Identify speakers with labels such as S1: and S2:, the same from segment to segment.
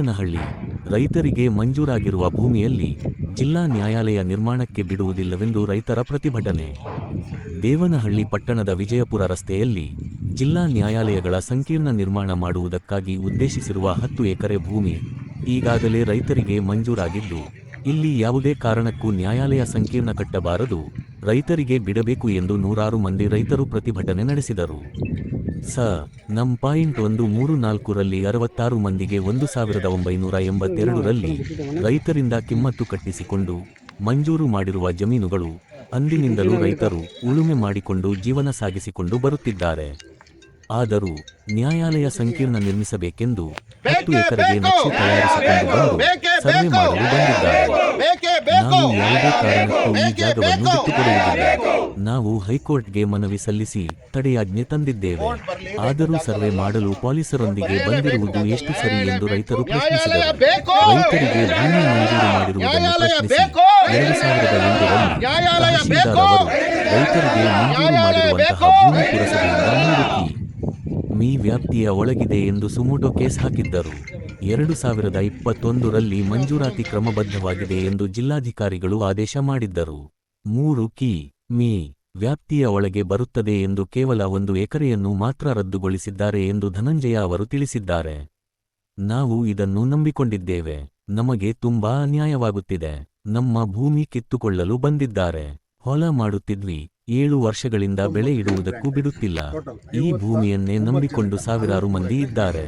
S1: ದೇವನಹಳ್ಳಿ ರೈತರಿಗೆ ಮಂಜೂರಾಗಿರುವ ಭೂಮಿಯಲ್ಲಿ ಜಿಲ್ಲಾ ನ್ಯಾಯಾಲಯ ನಿರ್ಮಾಣಕ್ಕೆ ಬಿಡುವುದಿಲ್ಲವೆಂದು ರೈತರ ಪ್ರತಿಭಟನೆ. ದೇವನಹಳ್ಳಿ ಪಟ್ಟಣದ ವಿಜಯಪುರ ರಸ್ತೆಯಲ್ಲಿ ಜಿಲ್ಲಾ ನ್ಯಾಯಾಲಯಗಳ ಸಂಕೀರ್ಣ ನಿರ್ಮಾಣ ಮಾಡುವುದಕ್ಕಾಗಿ ಉದ್ದೇಶಿಸಿರುವ ಹತ್ತು ಎಕರೆ ಭೂಮಿ ಈಗಾಗಲೇ ರೈತರಿಗೆ ಮಂಜೂರಾಗಿದ್ದು, ಇಲ್ಲಿ ಯಾವುದೇ ಕಾರಣಕ್ಕೂ ನ್ಯಾಯಾಲಯ ಸಂಕೀರ್ಣ ಕಟ್ಟಬಾರದು, ರೈತರಿಗೆ ಬಿಡಬೇಕು ಎಂದು ನೂರಾರು ಮಂದಿ ರೈತರು ಪ್ರತಿಭಟನೆ ನಡೆಸಿದರು. ಸ ನಂ ಪಾಯಿಂಟ್ ಒಂದು ಮೂರು ನಾಲ್ಕರಲ್ಲಿ ಅರವತ್ತಾರು ಮಂದಿಗೆ ಒಂದು ಸಾವಿರದ ಒಂಬೈನೂರ ಎಂಬತ್ತೆರಡರಲ್ಲಿ ರೈತರಿಂದ ಕಿಮ್ಮತ್ತು ಕಟ್ಟಿಸಿಕೊಂಡು ಮಂಜೂರು ಮಾಡಿರುವ ಜಮೀನುಗಳು ಅಂದಿನಿಂದಲೂ ರೈತರು ಉಳುಮೆ ಮಾಡಿಕೊಂಡು ಜೀವನ ಸಾಗಿಸಿಕೊಂಡು ಬರುತ್ತಿದ್ದಾರೆ. ಆದರೂ ನ್ಯಾಯಾಲಯ ಸಂಕೀರ್ಣ ನಿರ್ಮಿಸಬೇಕೆಂದು ಹತ್ತು ಎಕರೆಗೆ ನಕ್ಷೆ ತಯಾರಿಸಿಕೊಂಡು ಬಂದು ಸರ್ವೆ ಮಾಡಲು ಬಂದಿದ್ದಾರೆ. ನಾವು ಯಾವುದೇ ಕಾರಣಕ್ಕೂ ಈ ಜಾಗವನ್ನು ಬಿಟ್ಟುಕೊಡುವುದಿಲ್ಲ. ನಾವು ಹೈಕೋರ್ಟ್ಗೆ ಮನವಿ ಸಲ್ಲಿಸಿ ತಡೆಯಾಜ್ಞೆ ತಂದಿದ್ದೇವೆ. ಆದರೂ ಸರ್ವೆ ಮಾಡಲು ಪೊಲೀಸರೊಂದಿಗೆ ಬಂದಿರುವುದು ಎಷ್ಟು ಸರಿ ಎಂದು ರೈತರು ಪ್ರಶ್ನಿಸಿದರು. ರೈತರಿಗೆ ಭೂಮಿ ಮಂಜೂರು ಮಾಡಿರುವುದನ್ನು ಪ್ರಶ್ನಿಸಿ ಎರಡು ಸಾವಿರದ ಎಂಟರಲ್ಲಿ ತಹಶೀಲ್ದಾರ್ ಅವರು ರೈತರಿಗೆ ಮಂಜೂರು ಮಾಡಿರುವಂತಹ ಭೂಮಿ ಪುರಸಭೆಯಿಂದ ಮೂರು ಮೀ ವ್ಯಾಪ್ತಿಯ ಒಳಗಿದೆ ಎಂದು ಸುಮೋಟೋ ಕೇಸ್ ಹಾಕಿದ್ದರು. ಎರಡು ಸಾವಿರದ ಇಪ್ಪತ್ತೊಂದರಲ್ಲಿ ಮಂಜೂರಾತಿ ಕ್ರಮಬದ್ಧವಾಗಿದೆ ಎಂದು ಜಿಲ್ಲಾಧಿಕಾರಿಗಳು ಆದೇಶ ಮಾಡಿದ್ದರು. ಮೂರು ಕಿ. ಮೀ, ವ್ಯಾಪ್ತಿಯ ಒಳಗೆ ಬರುತ್ತದೆ ಎಂದು ಕೇವಲ ಒಂದು ಎಕರೆಯನ್ನು ಮಾತ್ರ ರದ್ದುಗೊಳಿಸಿದ್ದಾರೆ ಎಂದು ಧನಂಜಯ ಅವರು ತಿಳಿಸಿದ್ದಾರೆ. ನಾವು ಇದನ್ನು ನಂಬಿಕೊಂಡಿದ್ದೇವೆ. ನಮಗೆ ತುಂಬಾ ಅನ್ಯಾಯವಾಗುತ್ತಿದೆ. ನಮ್ಮ ಭೂಮಿ ಕಿತ್ತುಕೊಳ್ಳಲು ಬಂದಿದ್ದಾರೆ. ಹೊಲ ಮಾಡುತ್ತಿದ್ವಿ. ಏಳು ವರ್ಷಗಳಿಂದ ಬೆಳೆ ಇಡುವುದಕ್ಕೂ ಬಿಡುತ್ತಿಲ್ಲ. ಈ ಭೂಮಿಯನ್ನೇ ನಂಬಿಕೊಂಡು ಸಾವಿರಾರು ಮಂದಿ ಇದ್ದಾರೆ.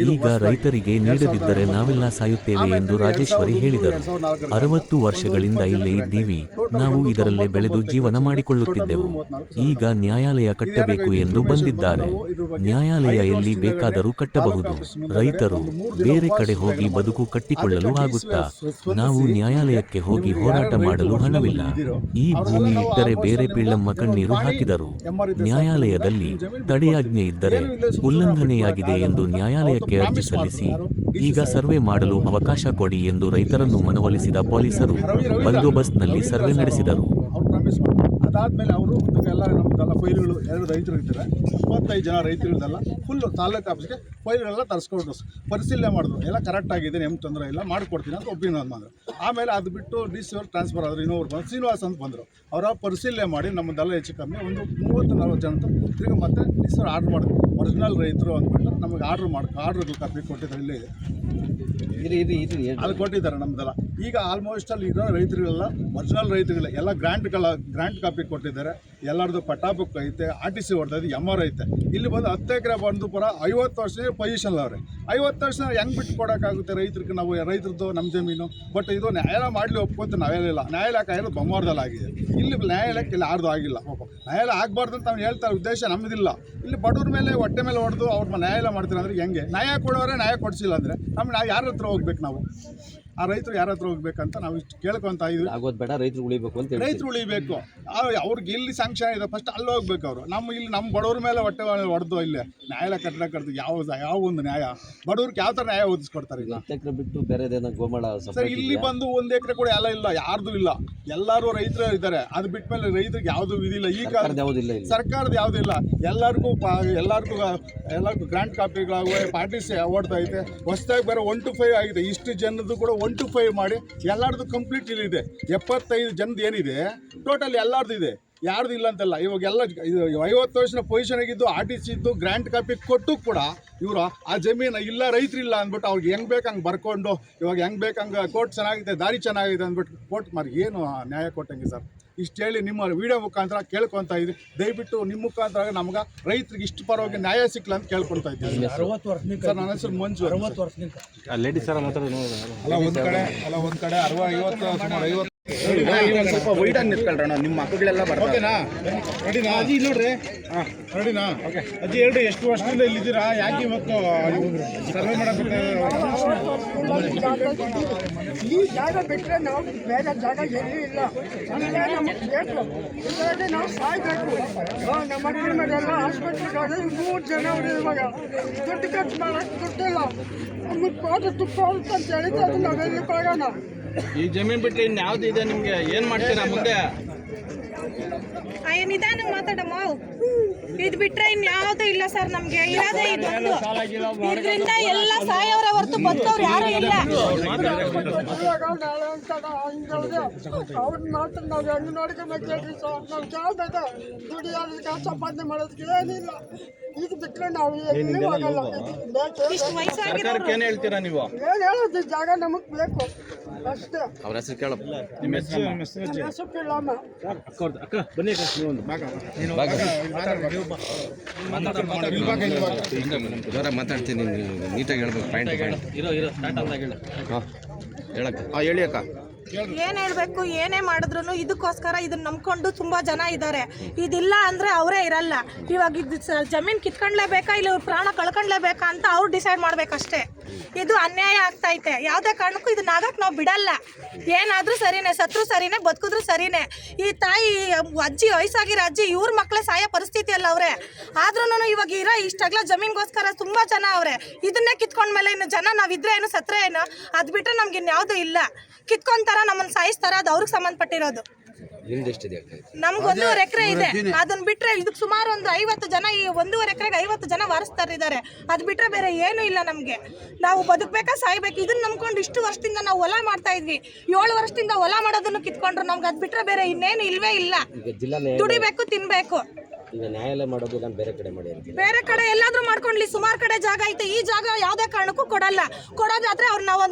S1: ಈಗ ರೈತರಿಗೆ ನೀಡದಿದ್ದರೆ ನಾವೆಲ್ಲ ಸಾಯುತ್ತೇವೆ ಎಂದು ರಾಜೇಶ್ವರಿ ಹೇಳಿದರು. ಅರವತ್ತು ವರ್ಷಗಳಿಂದ ಇಲ್ಲೇ ಇದ್ದೀವಿ. ನಾವು ಇದರಲ್ಲೇ ಬೆಳೆದು ಜೀವನ ಮಾಡಿಕೊಳ್ಳುತ್ತಿದ್ದೆವು. ಈಗ ನ್ಯಾಯಾಲಯ ಕಟ್ಟಬೇಕು ಎಂದು ಬಂದಿದ್ದಾರೆ. ನ್ಯಾಯಾಲಯ ಎಲ್ಲಿ ಬೇಕಾದರೂ ಕಟ್ಟಬಹುದು. ರೈತರು ಬೇರೆ ಕಡೆ ಹೋಗಿ ಬದುಕು ಕಟ್ಟಿಕೊಳ್ಳಲು ಆಗುತ್ತಾ? ನಾವು ನ್ಯಾಯಾಲಯಕ್ಕೆ ಹೋಗಿ ಹೋರಾಟ ಮಾಡಲು ಹಣವಿಲ್ಲ. ಈ ಭೂಮಿ ಇಟ್ಟರೆ ಬೇರೆ ಪಿಳ್ಳಮ್ಮ ಕಣ್ಣೀರು ಹಾಕಿದರು ನ್ಯಾಯಾಲಯದಲ್ಲಿ ತಡೆಯಾಜ್ಞೆ ಇದ್ದರೆ ಉಲ್ಲಂಘನೆಯಾಗಿದೆ ಎಂದು ನ್ಯಾಯಾಲಯಕ್ಕೆ ಅರ್ಜಿ ಸಲ್ಲಿಸಿ ಈಗ ಸರ್ವೆ ಮಾಡಲು ಅವಕಾಶ ಕೊಡಿ ಎಂದು ರೈತರನ್ನು ಮನವೊಲಿಸಿದ ಪೊಲೀಸರು ಬಂದೋಬಸ್ತ್ನಲ್ಲಿ ಸರ್ವೆ ನಡೆಸಿದರು
S2: ಅದಾದ್ಮೇಲೆ ಅವರು ಎಲ್ಲ ನಮ್ಮದೆಲ್ಲ ಫೈಲ್ಗಳು ಎರಡು ರೈತರು ಇದ್ದಾರೆ. ಇಪ್ಪತ್ತೈದು ಜನ ರೈತರುಗಳದೆಲ್ಲ ಫುಲ್ ತಾಲೂಕು ಆಫೀಸ್ಗೆ ಫೈಲ್ಗಳೆಲ್ಲ ತರಿಸ್ಕೊಂಡು ಪರಿಶೀಲನೆ ಮಾಡಿದ್ರು. ಎಲ್ಲ ಕರೆಕ್ಟ್ ಆಗಿದೆ ಏನು ತೊಂದರೆ ಇಲ್ಲ ಮಾಡಿಕೊಡ್ತೀನಿ ಅಂತ ಒಪ್ಪಿನ ಮಾಡಿದ್ರು ಆಮೇಲೆ ಅದು ಬಿಟ್ಟು ಡಿ ಸಿ ಅವ್ರು ಟ್ರಾನ್ಸ್ಫರ್ ಆದರು ಇನ್ನೊಬ್ರು ಬಂದು ಶ್ರೀನಿವಾಸ್ ಅಂತ ಬಂದರು. ಅವರ ಪರಿಶೀಲನೆ ಮಾಡಿ ನಮ್ಮದೆಲ್ಲ ಹೆಚ್ಚು ಕಮ್ಮಿ ಒಂದು ಮೂವತ್ತು ನಲ್ವತ್ತು ಜನ ತಿರ್ಗಿ ಮತ್ತೆ ಡಿ ಸಿ ಅವ್ರು ಆರ್ಡ್ರ್ ಮಾಡಿದ್ರು ಒರಿಜಿನಲ್ ರೈತರು ಅಂದ್ಬಿಟ್ಟು ನಮಗೆ ಆರ್ಡ್ರ್ ಮಾಡಿ ಆರ್ಡ್ರ್ ಕಾಪಿ ಕೊಟ್ಟಿದ್ದಾರೆ ಇಲ್ಲೇ ಇದೆ. ಅಲ್ಲಿ ಕೊಟ್ಟಿದ್ದಾರೆ ನಮ್ದೆಲ್ಲ. ಈಗ ಆಲ್ಮೋಸ್ಟ್ ಅಲ್ಲಿ ಇರೋ ರೈತರುಗಳೆಲ್ಲ ಒರಿಜಿನಲ್ ರೈತರುಗಳ, ಎಲ್ಲ ಗ್ರಾಂಟ್ಗಳ ಗ್ರಾಂಟ್ ಕಾಪಿ ಕೊಟ್ಟಿದ್ದಾರೆ. ಎಲ್ಲರದು ಪಟ್ಟಾ ಬುಕ್ ಐತೆ ಆರ್ ಟಿ ಸಿ ಇದೆ ಎಂ ಆರ್ ಐತೆ. ಇಲ್ಲಿ ಬಂದು ಹತ್ತು ಎಕರೆ ಬಂದು ಪರ ಐವತ್ತು ವರ್ಷ ಪೊಸಿಷನ್ ಅವ್ರೆ. ಐವತ್ತು ವರ್ಷ ಹೆಂಗೆ ಬಿಟ್ಟು ಕೊಡೋಕ್ಕಾಗುತ್ತೆ ರೈತರಿಗೆ ನಾವು, ರೈತರದ್ದು ನಮ್ಮ ಜಮೀನು? ಬಟ್ ಇದು ನ್ಯಾಯಾಲಯ ಮಾಡಲಿ ಒಪ್ಕೊಂತ ನಾವೇನಿಲ್ಲ ನ್ಯಾಯಾಲಯ ಕಾಯಿಲೆ ಬೊಮ್ಮಾರ್ದಲ್ಲಿ ಆಗಿದೆ. ಇಲ್ಲಿ ನ್ಯಾಯಾಲಯಕ್ಕೆ ಇಲ್ಲಿ ಯಾರ್ದು ಆಗಿಲ್ಲ. ನ್ಯಾಯಾಲಯ ಆಗಬಾರ್ದು ಅಂತ ನಾವು ಹೇಳ್ತಾರೆ. ಉದ್ದೇಶ ನಮ್ಮದಿಲ್ಲ ಇಲ್ಲಿ ಬಡವ್ರ ಮೇಲೆ, ಹೊಟ್ಟೆ ಮೇಲೆ ಹೊಡೆದು ಅವ್ರ ನ್ಯಾಯಾಲಯ ಮಾಡ್ತೀರ ಅಂದ್ರೆ ಹೆಂಗೆ? ನ್ಯಾಯ ಕೊಡೋರೆ ನ್ಯಾಯ ಕೊಡಿಸಿಲ್ಲ ಅಂದರೆ ನಮ್ಮ ನಾವು ಯಾರ ಹತ್ರ ಹೋಗ್ಬೇಕು ನಾವು? ಆ ರೈತರು ಯಾರ ಹತ್ರ ಹೋಗ್ಬೇಕಂತ ನಾವು ಇಷ್ಟು ಕೇಳ್ಕೊತಾ ಇದ್ವಿ
S3: ಆಗೋದು ಬೇಡ ರೈತರು ಉಳಿಬೇಕು ಅಂತ ಹೇಳಿ
S2: ರೈತರು ಉಳಿಬೇಕು. ಅವ್ರಿಗೆ ಇಲ್ಲಿ ಸ್ಯಾಂಕ್ಷನ್ ಇದೆ ಫಸ್ಟ್ ಅಲ್ಲಿ ಹೋಗ್ಬೇಕು ಅವರು. ನಮ್ಮ ಇಲ್ಲಿ ನಮ್ಮ ಬಡವ್ರ ಮೇಲೆ ಹೊಟ್ಟೆ ಹೊಡೆದು ಇಲ್ಲೇ. ನ್ಯಾಯಾಲಯ ಕಟ್ಟಡ ಕಟ್ದು ಯಾವ ಯಾವ ಒಂದು ನ್ಯಾಯ? ಬಡವ್ರಿಗೆ ಯಾವ ಥರ ನ್ಯಾಯ ಒದಗಿಸ್ಕೊಡ್ತಾರೆ ಇಲ್ಲ
S3: ಎಕರೆ ಬಿಟ್ಟು ಬೇರೆದೇನೋ ಗೋಮಾಳ
S2: ಸರ್ ಇಲ್ಲಿ ಬಂದು ಒಂದು ಎಕರೆ ಕೂಡ ಎಲ್ಲ ಇಲ್ಲ ಯಾರ್ದು ಇಲ್ಲ. ಎಲ್ಲರೂ ರೈತರು ಇದ್ದಾರೆ. ಅದು ಬಿಟ್ಮೇಲೆ ರೈತರಿಗೆ ಯಾವ್ದು ಇದಿಲ್ಲ ಈ
S3: ಯಾವುದಿಲ್ಲ ಇಲ್ಲಿ
S2: ಸರ್ಕಾರದ ಯಾವುದಿಲ್ಲ ಎಲ್ಲರಿಗೂ ಪಾ ಎಲ್ಲರಿಗೂ ಎಲ್ಲರಿಗೂ ಗ್ರಾಂಟ್ ಕಾಪಿಗಳಾಗುವ ಪಾರ್ಟಿ ಅವಾರ್ಡ್ ಐತೆ. ಹೊಸದಾಗಿ ಬೇರೆ ಒನ್ ಟು ಫೈವ್ ಆಗಿದೆ. ಇಷ್ಟು ಜನದ್ದು ಕೂಡ ಒನ್ ಟು ಫೈವ್ ಮಾಡಿ ಎಲ್ಲಾರ್ದು ಕಂಪ್ಲೀಟ್ ಇಲ್ಲಿದೆ ಎಪ್ಪತ್ತೈದು ಜನದ ಏನಿದೆ ಟೋಟಲ್ ಎಲ್ಲಾರ್ದು ಇದೆ. ಯಾರ್ದು ಇಲ್ಲ ಅಂತಲ್ಲ ಇವಾಗ ಎಲ್ಲ ಇದು ಐವತ್ತು ವರ್ಷದ ಪೊಸಿಷನ್ ಆಗಿದ್ದು ಆರ್ ಟಿ ಸಿ ಇದ್ದು ಗ್ರಾಂಟ್ ಕಾಪಿ ಕೊಟ್ಟು ಕೂಡ ಇವರು ಆ ಜಮೀನು ಇಲ್ಲ ರೈತರಿಲ್ಲ ಅಂದ್ಬಿಟ್ಟು ಅವ್ರಿಗೆ ಹೆಂಗೆ ಬೇಕು ಹಂಗೆ ಬರ್ಕೊಂಡು ಇವಾಗ ಹೆಂಗೆ ಬೇಕು ಹಂಗೆ ಕೋರ್ಟ್ ಚೆನ್ನಾಗಿದೆ ದಾರಿ ಚೆನ್ನಾಗಿದೆ ಅಂದ್ಬಿಟ್ಟು ಕೋರ್ಟ್ ಮಾರಿ ಏನು ನ್ಯಾಯ ಕೊಟ್ಟಂಗೆ ಸರ್? ಇಷ್ಟು ಹೇಳಿ ನಿಮ್ಮ ವಿಡಿಯೋ ಮುಖಾಂತರ ಕೇಳ್ಕೊತಾ ಇದ್ವಿ ದಯವಿಟ್ಟು ನಿಮ್ಮ ಮುಖಾಂತರ ನಮ್ಗೆ ರೈತರಿಗೆ ಇಷ್ಟು ಪರವಾಗಿ ನ್ಯಾಯ ಸಿಕ್ಲ ಅಂತ ಕೇಳ್ಕೊತಾ ಇದ್ದೀವಿ ಸರ್. ನನ್ನ ಹೆಸರು ಮಂಜು ಅರವತ್ತು
S3: ವರ್ಷದಿಂದ. ಲೇಡಿ ಸರ್ ಮಾತಾಡೋದು
S2: ಅಲ್ಲ ಒಂದ್ ಕಡೆ ಅಲ್ಲ ಒಂದು ಕಡೆ ಅರವ ಐವತ್ತು ಸುಮಾರು ಐವತ್ತು
S4: ಸ್ವಲ್ಪ ವೈಟ್ ಆಗಿ ನಿಂತ್ಕೊಳ್ರಣ ನಿಮ್ಮ ಮಕ್ಕಳೆಲ್ಲ ಬರ್ತಾರೆ
S2: ಓಕೆನಾ? ರೆಡಿನಾ ಅಜ್ಜಿ ನೋಡ್ರಿ. ಹಾಂ. ರೆಡಿನಾ ಓಕೆ. ಅಜ್ಜಿ ಹೇಳ್ರಿ ಎಷ್ಟು ವರ್ಷದಿಂದ ಇಲ್ಲಿದ್ದೀರಾ? ಯಾಕೆ ಇವತ್ತು ಸರ್ವೆ ಮಾಡಬೇಕು
S5: ಈ ಜಾಗ ಬಿಟ್ಟರೆ ನಾವು ಬೇರೆ ಜಾಗ ಎಲ್ಲೂ ಇಲ್ಲ. ಇಲ್ಲೇ ನಮ್ಗೆ ಬೇಕು. ಇಲ್ಲದೆ ನಾವು ಸಾಯ್ಬೇಕು. ಆ, ನಮ್ಮ ಮಕ್ಕಳ ಮೇಲೆಲ್ಲ ಹಾಸ್ಪಿಟ್ಲಿಗೆ ಹೋದ್ರೆ ಮೂರು ಜನ ಅವ್ರು ಇವಾಗ. ದುಡ್ಡು ಖರ್ಚು ಮಾಡಕ್ಕೆ ದುಡ್ಡಿಲ್ಲ. ನಮಗೆ ಕೋಟಿ ತುಪ್ಪ ಅಂತ ಹೇಳಿದ್ರೆ ಅದು ನಾವೆಲ್ಲಿ ಹೋಗೋಣ
S4: ಈ ಜಮೀನ್ ಬಿಟ್ಟು ಇನ್ ಯಾವ್ದು ಇದೆ ನಿಮ್ಗೆ? ಏನ್ ಮಾಡ್ತೀರಾ ಮುಂದೆ?
S6: ಅಯ್ಯ ನಿಧಾನ ಮಾತಾಡಮ್ಮ. ಇದು ಬಿಟ್ರೆ ಇನ್ಯಾವುದೂ ಇಲ್ಲ ಸರ್ ನಮ್ಗೆ. ಇರೋದೇ ಇದೊಂದು ಇದರಿಂದ ಎಲ್ಲ ಸಾಯವ್ರೆ ಹೊರತು ಬದುಕವ್ರು ಯಾರು ಇಲ್ಲ
S5: ಅವ್ರ ಮಾತ್ರ ನಾವು ಹೆಂಗ್ ನೋಡ್ಕೊಬೇಕು ಹೇಳ್ರಿ ಸರ್ ನಾವು ಕೇಳ್ಬೇಕು ದುಡಿಯೋದಕ್ಕೆ ಸಂಪಾದನೆ ಮಾಡೋದಕ್ಕೆ ಏನಿಲ್ಲ ಇದು ಬಿಟ್ಟರೆ ನಾವು ಎಲ್ಲಿ ಹೋಗಲ್ಲ ಬೇಕು
S6: ಇಷ್ಟು ವಯಸ್ಸಾಗಿರೋರು
S4: ಸರ್ಕಾರಕ್ಕೆ ಏನ್ ಹೇಳ್ತೀರಾ? ನೀವು
S5: ಏನು ಹೇಳೋದು ಜಾಗ ನಮಗೆ ಬೇಕು. ಅಷ್ಟೇ.
S3: ಅವ್ರ ಹೆಸರು ಕೇಳಪ್ಪ.
S4: ನಿಮ್ಮ ಹೆಸರು ನಮ್ಮ ಹೆಸರು
S5: ನಮ್ಮ ನೀವು ಒಂದು.
S3: ಜೋರ ಮಾತಾಡ್ತೀನಿ ನೀಟಾಗಿ ಹೇಳ್ಬೇಕು ಪಾಯಿಂಟ್ ಇರೋ ಇರೋ ಸ್ಟಾರ್ಟ್ ಹೇಳ. ಹಾಂ ಹೇಳಕ್ಕ.
S4: ಹೇಳಿ ಅಕ್ಕ.
S6: ಏನ್ ಹೇಳ್ಬೇಕು ಏನೇ ಮಾಡಿದ್ರು ಇದಕ್ಕೋಸ್ಕರ ಇದನ್ನ ನಂಬ್ಕೊಂಡು ತುಂಬಾ ಜನ ಇದ್ದಾರೆ ಇದಿಲ್ಲ ಅಂದ್ರೆ ಅವರೇ ಇರಲ್ಲ. ಇವಾಗ ಇದು ಜಮೀನ್ ಕಿತ್ಕೊಂಡ್ಲೇಬೇಕಾ ಇಲ್ಲ ಪ್ರಾಣ ಕಳ್ಕೊಂಡ್ಲೇಬೇಕಾ ಅಂತ ಅವ್ರು ಡಿಸೈಡ್ ಮಾಡ್ಬೇಕಷ್ಟೇ. ಇದು ಅನ್ಯಾಯ ಆಗ್ತೈತೆ ಯಾವುದೇ ಕಾರಣಕ್ಕೂ ಇದನ್ನ ಆಗಕ್ ನಾವು ಬಿಡಲ್ಲ. ಏನಾದರೂ ಸರಿನೇ, ಸತ್ರು ಸರಿನೇ, ಬದುಕಿದ್ರು ಸರಿನೇ. ಈ ತಾಯಿ, ಅಜ್ಜಿ, ವಯಸ್ಸಾಗಿರೋ ಅಜ್ಜಿ, ಇವ್ರ ಸಾಯ ಸಾಯೋ ಪರಿಸ್ಥಿತಿಯಲ್ಲಿ ಅವರೇ. ಆದ್ರೂ ಇವಾಗ ಇರೋ ಇಷ್ಟಾಗ್ಲ ಜಮೀನ್ಗೋಸ್ಕರ ತುಂಬಾ ಜನ ಅವ್ರೆ. ಇದನ್ನೇ ಕಿತ್ಕೊಂಡ್ಮೇಲೆ ಇನ್ನು ಜನ ನಾವಿದ್ರೆ ಏನು, ಸತ್ರ ಏನು ಅದು ಬಿಟ್ಟರೆ ನಮ್ಗೆ ಇನ್ಯಾವುದೂ ಇಲ್ಲ. ಕಿತ್ಕೊಂತಾರ ನಮ್ಮನ್ನು ಸಾಯಿಸ್ತಾರ, ಅದು ಅವ್ರಿಗೆ ಸಂಬಂಧಪಟ್ಟಿರೋದು.
S3: ನಿಮ್ದು ಎಷ್ಟಿದೆ ಅಕ್ಕ ಇದು?
S6: ನಮ್ಗೆ ಒಂದೂವರೆ ಎಕರೆ ಇದೆ. ಅದನ್ನ ಬಿಟ್ರೆ ಇದಕ್ಕೆ ಸುಮಾರು ಒಂದು ಐವತ್ತು ಜನ ಈ ಒಂದೂವರೆ ಎಕರೆಗೆ ಐವತ್ತು ಜನ ವಾರಸ್ತಾರಿದ್ದಾರೆ ಅದ್ ಬಿಟ್ರೆ ಬೇರೆ ಏನು ಇಲ್ಲ ನಮಗೆ. ನಾವು ಬದುಕ್ಬೇಕಾ ಸಾಯ್ಬೇಕು? ಇದನ್ನ ನಂಬ್ಕೊಂಡು ಇಷ್ಟು ವರ್ಷದಿಂದ ನಾವು ಹೊಲ ಮಾಡ್ತಾ ಇದ್ವಿ. ಏಳು ವರ್ಷದಿಂದ ಹೊಲ ಮಾಡೋದನ್ನು ಕಿತ್ಕೊಂಡ್ರು ನಮ್ಗೆ. ಅದ್ ಬಿಟ್ರೆ ಬೇರೆ ಇನ್ನೇನು ಇಲ್ವೇ ಇಲ್ಲ. ದುಡಿಬೇಕು ತಿನ್ಬೇಕು.
S3: ಈಗ ನ್ಯಾಯಾಲಯ ಮಾಡೋದು ನಾನು ಬೇರೆ ಕಡೆ ಮಾಡಿ
S6: ಬೇರೆ ಕಡೆ ಎಲ್ಲಾದ್ರೂ ಮಾಡ್ಕೊಂಡ್ಲಿ. ಸುಮಾರು ಕಡೆ ಜಾಗ ಐತೆ. ಈ ಜಾಗ ಯಾವ್ದೇ ಕಾರಣಕ್ಕೂ ಕೊಡಲ್ಲ. ಕೊಡೋದಾದ್ರೆ ಅವ್ರು ನಾವು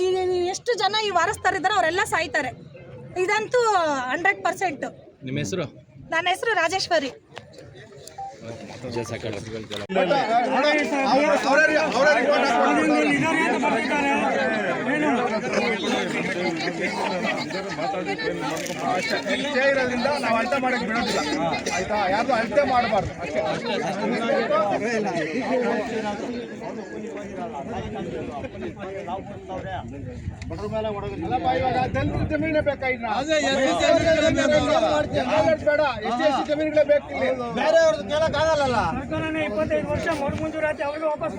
S6: ಎಷ್ಟು ಜನ ಈ ವಾರಸ್ತಾರಿದ್ದಾರೆ ಅವರೆಲ್ಲ ಸಾಯ್ತಾರೆ. ಇದಂತೂ ಹಂಡ್ರೆಡ್ ಪರ್ಸೆಂಟ್.
S3: ನಿಮ್ಮ ಹೆಸರು?
S6: ನನ್ನ ಹೆಸರು ರಾಜೇಶ್ವರಿ.
S2: ಇರೋದ್ರಿಂದ ನಾವು ಅಳತೆ ಮಾಡಕ್ಕೆ ಬಿಡೋದಿಲ್ಲ ಆಯ್ತಾ? ಯಾರು ಅಳತೆ ಮಾಡಬಾರ್ದು? ಅಷ್ಟೇ. ಜಮೀನೇ ಬೇಕಾ ಇನ್ನ? ಎಲ್ಲರೂ ಬೇಡ ಎಸ್ ಸಿ ಜಮೀನುಗಳೇ ಬೇಕು ಇಲ್ಲಿ.
S5: ಸರ್ಕಾರನೇ ಇಪ್ಪತ್ತೈದು ವರ್ಷ ಮರು ಮಂಜೂರಾತಿ ಅವ್ರಿಗೆ ವಾಪಸ್